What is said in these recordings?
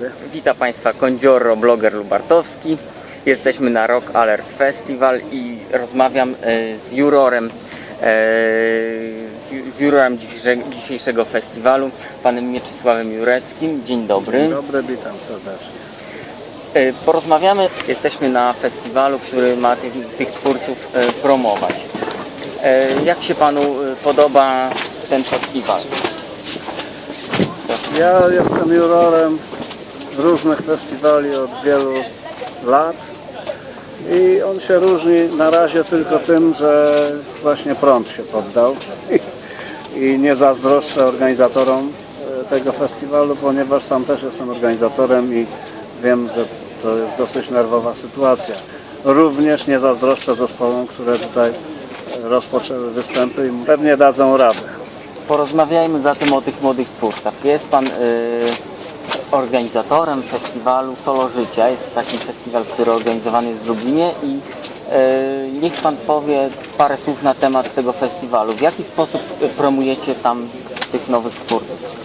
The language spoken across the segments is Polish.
dobry. Witam Państwa Kondzioro, bloger lubartowski. Jesteśmy na Rock Alert Festival i rozmawiam e, z jurorem, e, z ju- z jurorem dzisiejszego, festiwalu, panem Mieczysławem Jureckim. Dzień dobry. Dzień dobry, witam serdecznie. E, Porozmawiamy, jesteśmy na festiwalu, który ma tych, tych twórców promować. Jak się panu podoba ten festiwal? Ja jestem jurorem różnych festiwali od wielu lat i on się różni na razie tylko tym, że właśnie prąd się poddał i nie zazdroszczę organizatorom e, tego festiwalu, ponieważ sam też jestem organizatorem i wiem, że to jest dosyć nerwowa sytuacja. Również nie zazdroszczę zespołom, które tutaj e, rozpoczęły występy i pewnie dadzą radę. Porozmawiajmy zatem o tych młodych twórcach. Jest Pan y, organizatorem festiwalu Solo Życia. Jest taki festiwal, który organizowany jest w Lublinie i y, niech Pan powie parę słów na temat tego festiwalu. W jaki sposób y, promujecie tam tych nowych twórców?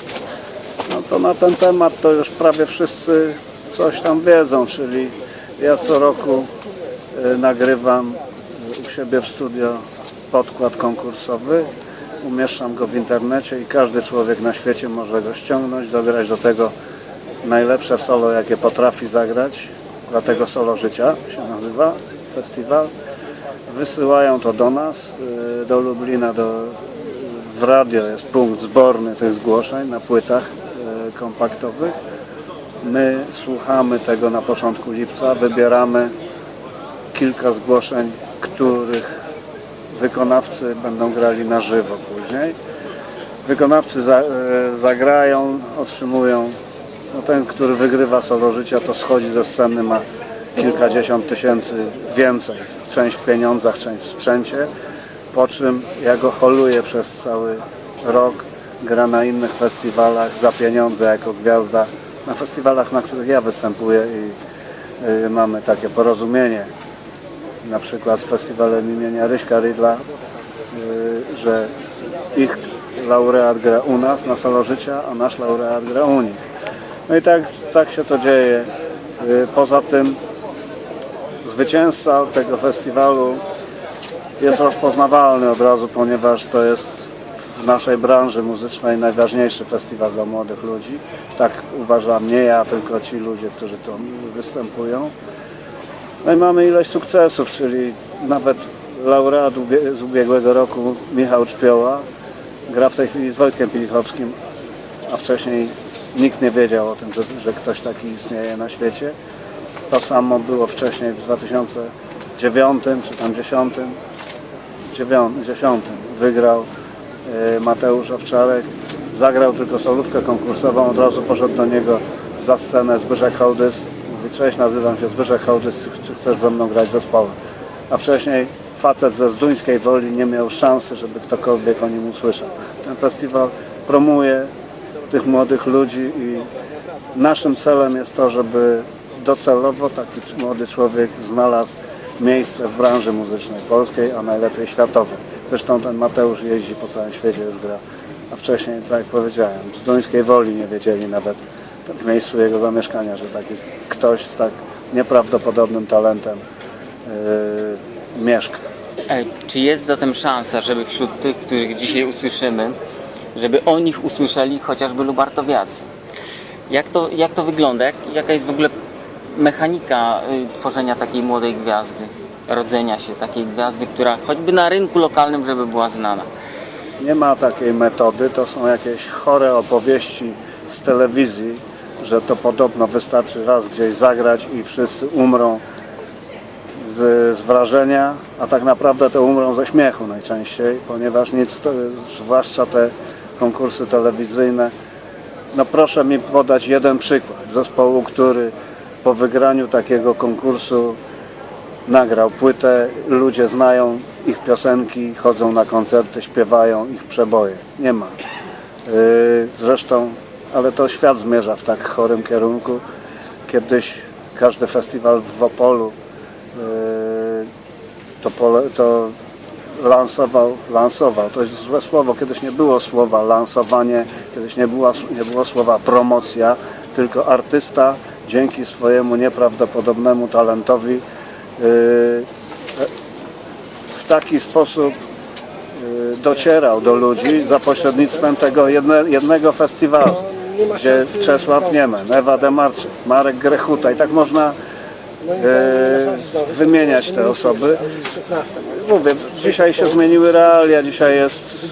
No to na ten temat to już prawie wszyscy coś tam wiedzą, czyli ja co roku y, nagrywam u siebie w studio podkład konkursowy, umieszczam go w internecie i każdy człowiek na świecie może go ściągnąć, dograć do tego najlepsze solo, jakie potrafi zagrać, dlatego Solo Życia się nazywa festiwal. Wysyłają to do nas, y, do Lublina, do, w radio jest punkt zborny tych zgłoszeń na płytach y, kompaktowych. My słuchamy tego na początku lipca, wybieramy kilka zgłoszeń, których wykonawcy będą grali na żywo później. Wykonawcy za, e, zagrają, otrzymują, no ten, który wygrywa solo życia, to schodzi ze sceny, ma kilkadziesiąt tysięcy więcej. Część w pieniądzach, część w sprzęcie. Po czym ja go holuję przez cały rok, gra na innych festiwalach za pieniądze jako gwiazda. Na festiwalach, na których ja występuję i y, mamy takie porozumienie na przykład z festiwalem imienia Ryśka Rydla, y, że ich laureat gra u nas na Solo Życia, a nasz laureat gra u nich. No i tak, tak się to dzieje. Y, Poza tym zwycięzca tego festiwalu jest rozpoznawalny od razu, ponieważ to jest w naszej branży muzycznej najważniejszy festiwal dla młodych ludzi. Tak uważam nie ja, tylko ci ludzie, którzy tu występują. No i mamy ilość sukcesów, czyli nawet laureat z ubiegłego roku Michał Czpioła gra w tej chwili z Wojtkiem Pilichowskim, a wcześniej nikt nie wiedział o tym, że, że ktoś taki istnieje na świecie. To samo było wcześniej w 2009 czy tam 10, 9, 10 wygrał e, Mateusz Owczarek, zagrał tylko solówkę konkursową, od razu poszedł do niego za scenę Zbyszek Hołdys, mówi cześć, nazywam się Zbyszek Hołdys, czy chcesz ze mną grać zespołem? A wcześniej facet ze Zduńskiej Woli nie miał szansy, żeby ktokolwiek o nim usłyszał. Ten festiwal promuje tych młodych ludzi i naszym celem jest to, żeby docelowo taki młody człowiek znalazł miejsce w branży muzycznej polskiej, a najlepiej światowej. Zresztą ten Mateusz jeździ po całym świecie, już gra. A wcześniej, tak jak powiedziałem, z Duńskiej Woli nie wiedzieli nawet w miejscu jego zamieszkania, że taki ktoś z tak nieprawdopodobnym talentem yy, mieszka. Czy jest zatem szansa, żeby wśród tych, których dzisiaj usłyszymy, żeby o nich usłyszeli chociażby lubartowiacy? Jak to, jak to wygląda? Jak, jaka jest w ogóle mechanika y, tworzenia takiej młodej gwiazdy? Rodzenia się takiej gwiazdy, która choćby na rynku lokalnym, żeby była znana. Nie ma takiej metody, to są jakieś chore opowieści z telewizji, że to podobno wystarczy raz gdzieś zagrać i wszyscy umrą z, z wrażenia, a tak naprawdę to umrą ze śmiechu najczęściej, ponieważ nic, to, zwłaszcza te konkursy telewizyjne, no proszę mi podać jeden przykład zespołu, który po wygraniu takiego konkursu nagrał płytę, ludzie znają ich piosenki, chodzą na koncerty, śpiewają ich przeboje. Nie ma. Yy, Zresztą, ale to świat zmierza w tak chorym kierunku. Kiedyś każdy festiwal w Opolu yy, to, pole, to lansował, lansował, to jest złe słowo, kiedyś nie było słowa lansowanie, kiedyś nie było, nie było słowa promocja, tylko artysta dzięki swojemu nieprawdopodobnemu talentowi yy, w taki sposób yy, docierał do ludzi za pośrednictwem tego jedne, jednego festiwalu, gdzie Czesław Niemen, Ewa Demarczyk, Marek Grechuta. I tak można yy, wymieniać te osoby. Mówię, dzisiaj się zmieniły realia, dzisiaj jest,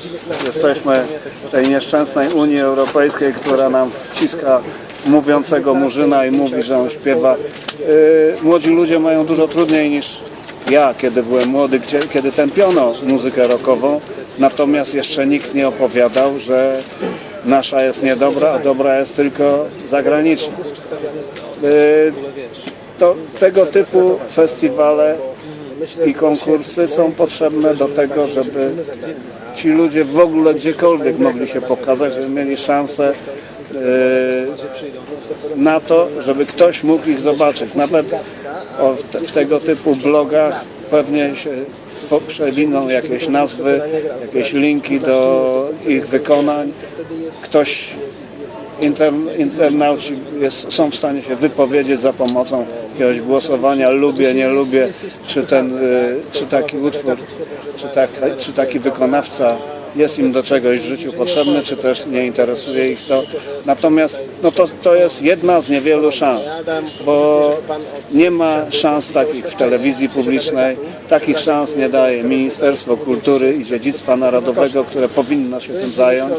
jesteśmy w tej nieszczęsnej Unii Europejskiej, która nam wciska mówiącego murzyna i mówi, że on śpiewa. Yy, Młodzi ludzie mają dużo trudniej niż ja, kiedy byłem młody, gdzie, kiedy tępiono muzykę rockową, natomiast jeszcze nikt nie opowiadał, że nasza jest niedobra, a dobra jest tylko zagraniczna. Yy, To, tego typu festiwale i konkursy są potrzebne do tego, żeby ci ludzie w ogóle gdziekolwiek mogli się pokazać, żeby mieli szansę na to, żeby ktoś mógł ich zobaczyć. Nawet w, te, w tego typu blogach pewnie się przewiną jakieś nazwy, jakieś linki do ich wykonań. Ktoś inter, internauci jest, są w stanie się wypowiedzieć za pomocą jakiegoś głosowania, lubię, nie lubię, czy, ten, y, czy taki utwór, czy, tak, czy taki wykonawca jest im do czegoś w życiu potrzebny, czy też nie interesuje ich to. Natomiast no to, to jest jedna z niewielu szans, bo nie ma szans takich w telewizji publicznej, takich szans nie daje Ministerstwo Kultury i Dziedzictwa Narodowego, które powinno się tym zająć.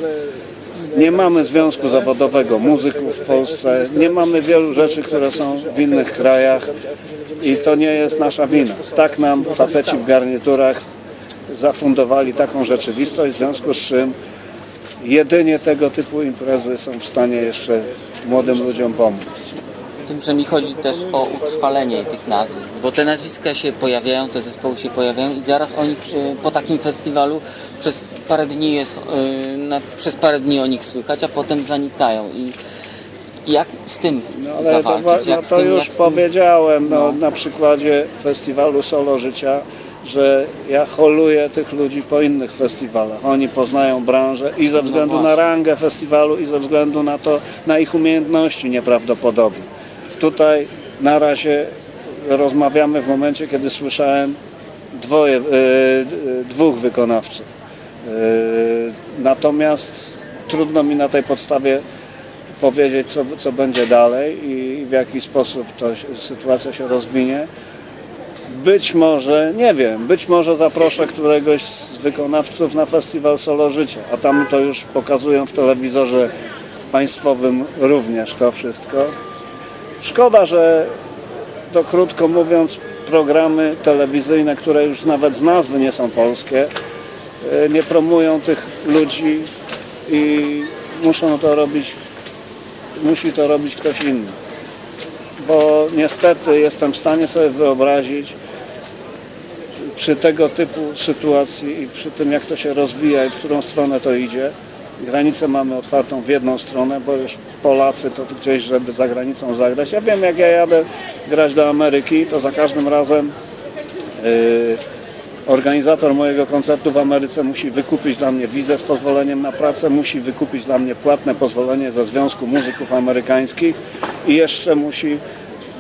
Nie mamy związku zawodowego muzyków w Polsce, nie mamy wielu rzeczy, które są w innych krajach i to nie jest nasza wina. Tak nam faceci w garniturach zafundowali taką rzeczywistość, w związku z czym jedynie tego typu imprezy są w stanie jeszcze młodym ludziom pomóc. Tym, że mi chodzi też o utrwalenie tych nazwisk, bo te nazwiska się pojawiają, te zespoły się pojawiają i zaraz o nich y, po takim festiwalu przez parę dni jest, y, przez parę dni o nich słychać, a potem zanikają i jak z tym No ale to, zawalczyć? wa- no to tym, już powiedziałem no, No. na przykładzie festiwalu Solo Życia, że ja holuję tych ludzi po innych festiwalach. Oni poznają branżę i ze względu na No właśnie. rangę festiwalu i ze względu na to, na ich umiejętności nieprawdopodobne. Tutaj na razie rozmawiamy w momencie, kiedy słyszałem dwoje, e, dwóch wykonawców. E, natomiast trudno mi na tej podstawie powiedzieć, co, co będzie dalej i w jaki sposób to sytuacja się rozwinie. Być może, nie wiem, być może zaproszę któregoś z wykonawców na festiwal Solo Życia, a tam to już pokazują w telewizorze państwowym również to wszystko. Szkoda, że to krótko mówiąc programy telewizyjne, które już nawet z nazwy nie są polskie, e, nie promują tych ludzi i muszą to robić, musi to robić ktoś inny. Bo niestety jestem w stanie sobie wyobrazić przy tego typu sytuacji i przy tym jak to się rozwija i w którą stronę to idzie, granicę mamy otwartą w jedną stronę, bo już Polacy to gdzieś, żeby za granicą zagrać. Ja wiem, jak ja jadę grać do Ameryki, to za każdym razem yy, organizator mojego koncertu w Ameryce musi wykupić dla mnie wizę z pozwoleniem na pracę, musi wykupić dla mnie płatne pozwolenie ze Związku Muzyków Amerykańskich i jeszcze musi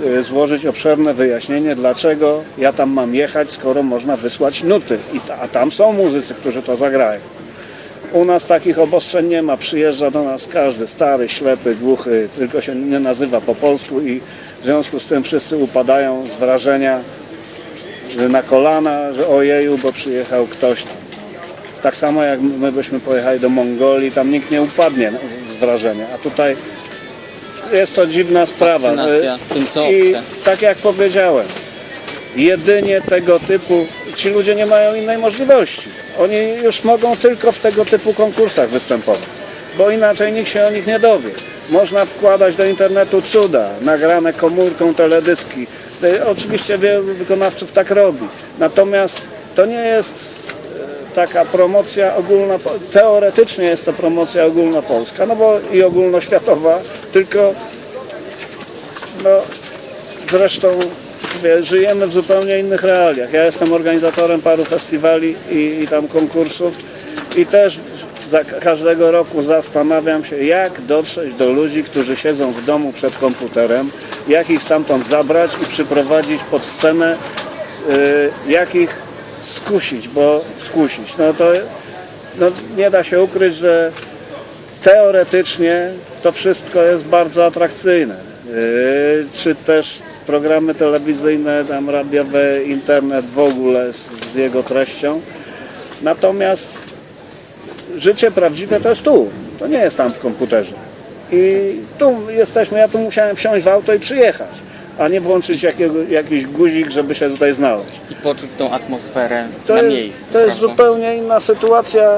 y, złożyć obszerne wyjaśnienie, dlaczego ja tam mam jechać, skoro można wysłać nuty, a tam są muzycy, którzy to zagrają. U nas takich obostrzeń nie ma, przyjeżdża do nas każdy, stary, ślepy, głuchy, tylko się nie nazywa po polsku i w związku z tym wszyscy upadają z wrażenia, że na kolana, że ojeju, bo przyjechał ktoś tam. Tak samo jak my byśmy pojechali do Mongolii, tam nikt nie upadnie z wrażenia, a tutaj jest to dziwna sprawa. Fascynacja tym, co I obce. tak jak powiedziałem, jedynie tego typu, ci ludzie nie mają innej możliwości. Oni już mogą tylko w tego typu konkursach występować, bo inaczej nikt się o nich nie dowie. Można wkładać do internetu cuda, nagrane komórką teledyski. E, Oczywiście wielu wykonawców tak robi. Natomiast to nie jest taka promocja ogólna, teoretycznie jest to promocja ogólnopolska, no bo i ogólnoświatowa, tylko no, zresztą wie, żyjemy w zupełnie innych realiach. Ja jestem organizatorem paru festiwali i, i tam konkursów i też za każdego roku zastanawiam się, jak dotrzeć do ludzi, którzy siedzą w domu przed komputerem, jak ich stamtąd zabrać i przyprowadzić pod scenę, y, jak ich skusić, bo skusić. No to no, nie da się ukryć, że teoretycznie to wszystko jest bardzo atrakcyjne. Yy, Czy też programy telewizyjne, tam radiowe, internet w ogóle z, z jego treścią. Natomiast życie prawdziwe to jest tu. To nie jest tam w komputerze. I tu jesteśmy, ja tu musiałem wsiąść w auto i przyjechać, a nie włączyć jakiego, jakiś guzik, żeby się tutaj znaleźć. I poczuć tą atmosferę To, na jest- miejscu. to jest prawda? zupełnie inna sytuacja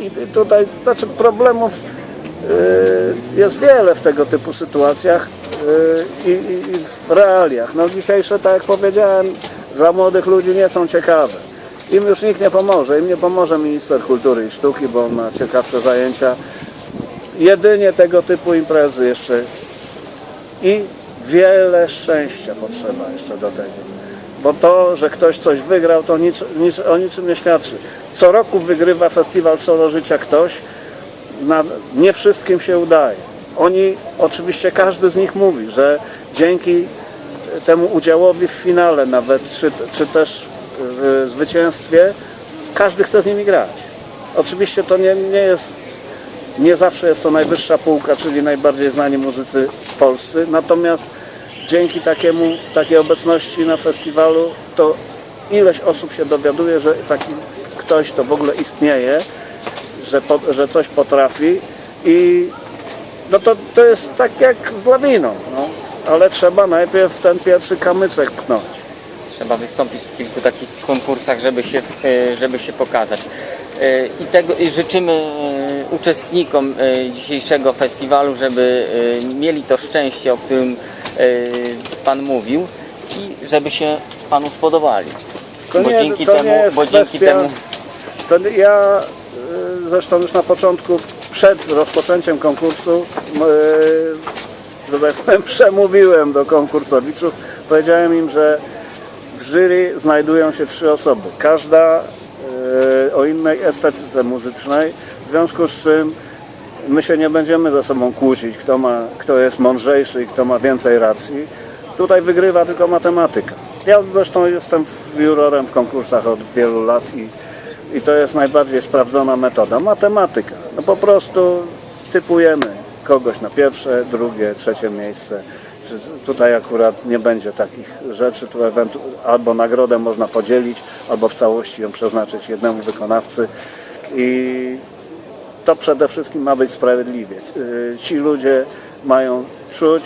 i tutaj, znaczy problemów y, jest wiele w tego typu sytuacjach y, i, i, i w realiach. No dzisiejsze, tak jak powiedziałem, dla młodych ludzi nie są ciekawe. Im już nikt nie pomoże, im nie pomoże minister kultury i sztuki, bo on ma ciekawsze zajęcia. Jedynie tego typu imprezy jeszcze i wiele szczęścia potrzeba jeszcze do tego. Bo to, że ktoś coś wygrał, to nic, nic, o niczym nie świadczy. Co roku wygrywa festiwal Solo Życia ktoś, na, nie wszystkim się udaje. Oni, oczywiście każdy z nich mówi, że dzięki temu udziałowi w finale nawet, czy, czy też w zwycięstwie, każdy chce z nimi grać. Oczywiście to nie, nie jest nie zawsze jest to najwyższa półka, czyli najbardziej znani muzycy polscy, natomiast dzięki takiemu, takiej obecności na festiwalu to ileś osób się dowiaduje, że taki ktoś to w ogóle istnieje, że, po, że coś potrafi i no to, to jest tak jak z lawiną, no. ale trzeba najpierw ten pierwszy kamyczek pchnąć. Trzeba wystąpić w kilku takich konkursach, żeby się, e, żeby się pokazać. E, I tego i życzymy e, uczestnikom dzisiejszego festiwalu, żeby mieli to szczęście, o którym Pan mówił i żeby się Panu spodobali. To Bo nie- dzięki to nie temu, jest bo dzięki kwestia- temu To ja y, zresztą już na początku, przed rozpoczęciem konkursu, y, że tak powiem, przemówiłem do konkursowiczów. Powiedziałem im, że w jury znajdują się trzy osoby. Każda y, o innej estetyce muzycznej, w związku z czym my się nie będziemy ze sobą kłócić, kto, ma, kto jest mądrzejszy i kto ma więcej racji. Tutaj wygrywa tylko matematyka. Ja zresztą jestem jurorem w konkursach od wielu lat i, i to jest najbardziej sprawdzona metoda. Matematyka. No po prostu typujemy kogoś na pierwsze, drugie, trzecie miejsce. Tutaj akurat nie będzie takich rzeczy, tu albo nagrodę można podzielić, albo w całości ją przeznaczyć jednemu wykonawcy. I to przede wszystkim ma być sprawiedliwie. Yy, Ci ludzie mają czuć,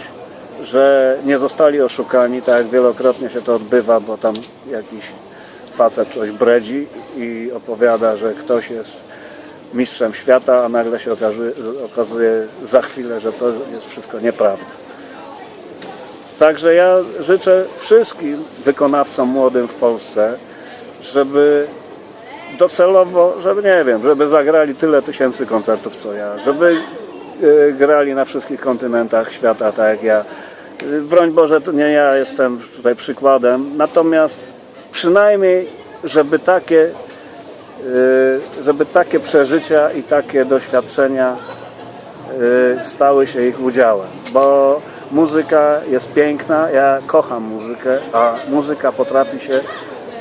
że nie zostali oszukani, tak jak wielokrotnie się to odbywa, bo tam jakiś facet coś bredzi i opowiada, że ktoś jest mistrzem świata, a nagle się okazuje, okazuje za chwilę, że to jest wszystko nieprawda. Także ja życzę wszystkim wykonawcom młodym w Polsce, żeby docelowo, żeby nie wiem, żeby zagrali tyle tysięcy koncertów co ja, żeby y, grali na wszystkich kontynentach świata tak jak ja. Y, Broń Boże, to nie ja jestem tutaj przykładem, natomiast przynajmniej, żeby takie, y, żeby takie przeżycia i takie doświadczenia y, stały się ich udziałem, bo muzyka jest piękna, ja kocham muzykę, a muzyka potrafi się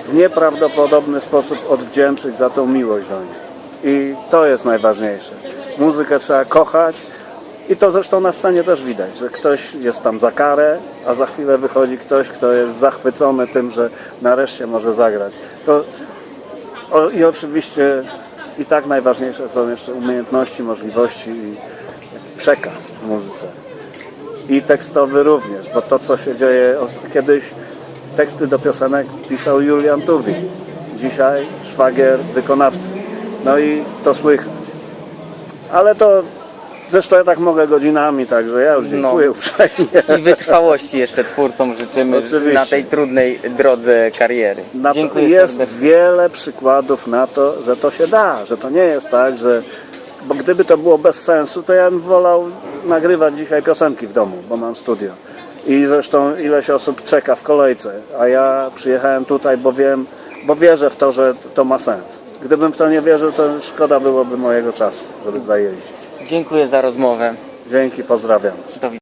w nieprawdopodobny sposób odwdzięczyć za tą miłość do niej. I to jest najważniejsze. Muzykę trzeba kochać i to zresztą na scenie też widać, że ktoś jest tam za karę, a za chwilę wychodzi ktoś, kto jest zachwycony tym, że nareszcie może zagrać. To, o, I oczywiście i tak najważniejsze są jeszcze umiejętności, możliwości i przekaz w muzyce. I tekstowy również, bo to co się dzieje kiedyś teksty do piosenek pisał Julian Tuwim. Dzisiaj szwagier wykonawcy. No i to słychać. Ale to zresztą ja tak mogę godzinami, także ja już dziękuję No. uprzejmie. i wytrwałości jeszcze twórcom życzymy Oczywiście. na tej trudnej drodze kariery. Na Dziękuję jest serdecznie. wiele przykładów na to, że to się da, że to nie jest tak, że bo gdyby to było bez sensu, to ja bym wolał nagrywać dzisiaj piosenki w domu, bo mam studio. I zresztą ileś osób czeka w kolejce, a ja przyjechałem tutaj, bo wiem, bo wierzę w to, że to ma sens. gdybym w to nie wierzył, to szkoda byłoby mojego czasu, żeby tutaj jeździć. Dziękuję za rozmowę. Dzięki, pozdrawiam. Do widzenia.